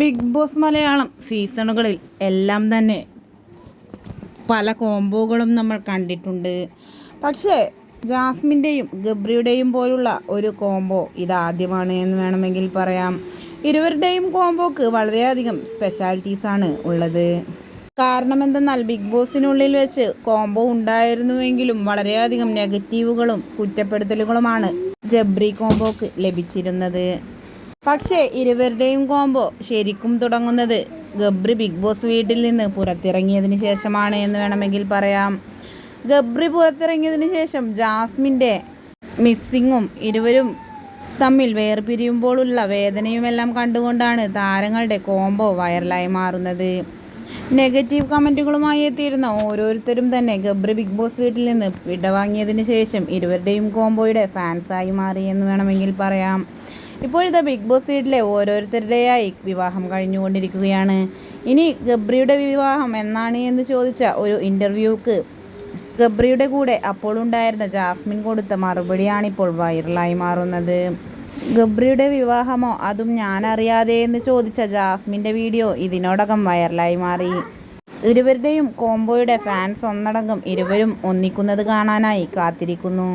Big boss Malayalam സീസണുകളിൽ എല്ലാം തന്നെ പല കോംബോകളും നമ്മൾ കണ്ടിട്ടുണ്ട്. പക്ഷേ ജാസ്മിന്റെയും ഗബ്രിയുടെയും പോലുള്ള ഒരു കോംബോ ഇതാദ്യമാണ് എന്ന് വേണമെങ്കിൽ പറയാം. ഇരുവരുടെയും കോംബോക്ക് വളരെയധികം സ്പെഷ്യാലിറ്റീസാണ് ഉള്ളത്. കാരണം എന്തെന്നാൽ ബിഗ് ബോസിനുള്ളിൽ വെച്ച് കോംബോ ഉണ്ടായിരുന്നുവെങ്കിലും വളരെയധികം നെഗറ്റീവുകളും കുറ്റപ്പെടുത്തലുകളുമാണ് ജബ്രി കോംബോക്ക് ലഭിച്ചിരുന്നത്. പക്ഷേ ഇരുവരുടെയും കോംബോ ശരിക്കും തുടങ്ങുന്നത് ഗബ്രി ബിഗ് ബോസ് വീട്ടിൽ നിന്ന് പുറത്തിറങ്ങിയതിന് ശേഷമാണ് എന്ന് വേണമെങ്കിൽ പറയാം. ഗബ്രി പുറത്തിറങ്ങിയതിന് ശേഷം ജാസ്മിന്റെ മിസ്സിങ്ങും ഇരുവരും തമ്മിൽ വേർപിരിയുമ്പോഴുള്ള വേദനയുമെല്ലാം കണ്ടുകൊണ്ടാണ് താരങ്ങളുടെ കോംബോ വൈറലായി മാറുന്നത്. നെഗറ്റീവ് കമന്റുകളുമായി എത്തിയിരുന്ന ഓരോരുത്തരും തന്നെ ഗബ്രി ബിഗ് ബോസ് വീട്ടിൽ നിന്ന് വിടവാങ്ങിയതിന് ശേഷം ഇരുവരുടെയും കോംബോയുടെ ഫാൻസായി മാറി എന്ന് വേണമെങ്കിൽ പറയാം. ഇപ്പോഴത്തെ ബിഗ് ബോസ് വീട്ടിലെ ഓരോരുത്തരുടെയായി വിവാഹം കഴിഞ്ഞുകൊണ്ടിരിക്കുകയാണ്. ഇനി ഗബ്രിയുടെ വിവാഹം എന്നാണ് എന്ന് ചോദിച്ച ഒരു ഇന്റർവ്യൂക്ക് ഗബ്രിയുടെ കൂടെ അപ്പോൾ ഉണ്ടായിരുന്ന ജാസ്മിൻ കൊടുത്ത മറുപടിയാണിപ്പോൾ വൈറലായി മാറുന്നത്. ഗബ്രിയുടെ വിവാഹമോ അതും ഞാൻ അറിയാതെ എന്ന് ചോദിച്ച ജാസ്മിന്റെ വീഡിയോ ഇതിനോടകം വൈറലായി മാറി. ഇരുവരുടെയും കോംബോയുടെ ഫാൻസ് ഒന്നടങ്കം ഇരുവരും ഒന്നിക്കുന്നത് കാണാനായി കാത്തിരിക്കുന്നു.